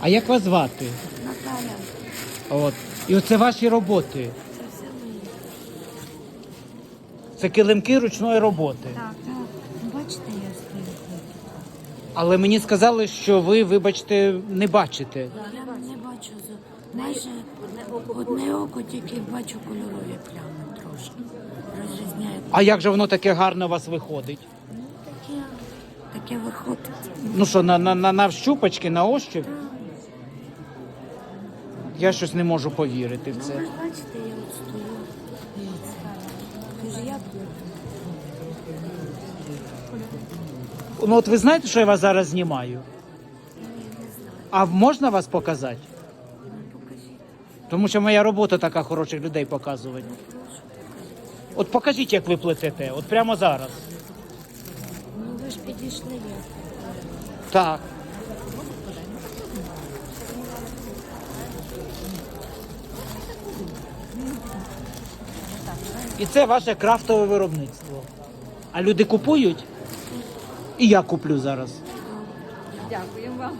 А як вас звати? Наталя, От. І оце ваші роботи. це все мої. Це килимки ручної роботи. Так, так. Ну, Бачите, я стою. Але мені сказали, що ви, вибачте, не бачите. Я не бачу зо- майже одне око, тільки бачу кольорові плями трошки. Розрізняю. А як же воно таке гарно у вас виходить? Ну, таке, таке виходить. Ну що, на, на, на, на щупачки, на ощупь? Я щось не можу повірити в Ну, це. ви бачите, я от стою. Дивіться. Тож я Ну от ви знаєте, що я вас зараз знімаю? ну. А можна вас показати? Ну. Тому що моя робота така хороших людей показувати. От покажіть, як ви плетете, от прямо зараз. Ну ви ж підійшли як. Так. І це ваше крафтове виробництво. А люди купують? І я куплю зараз. Дякую вам.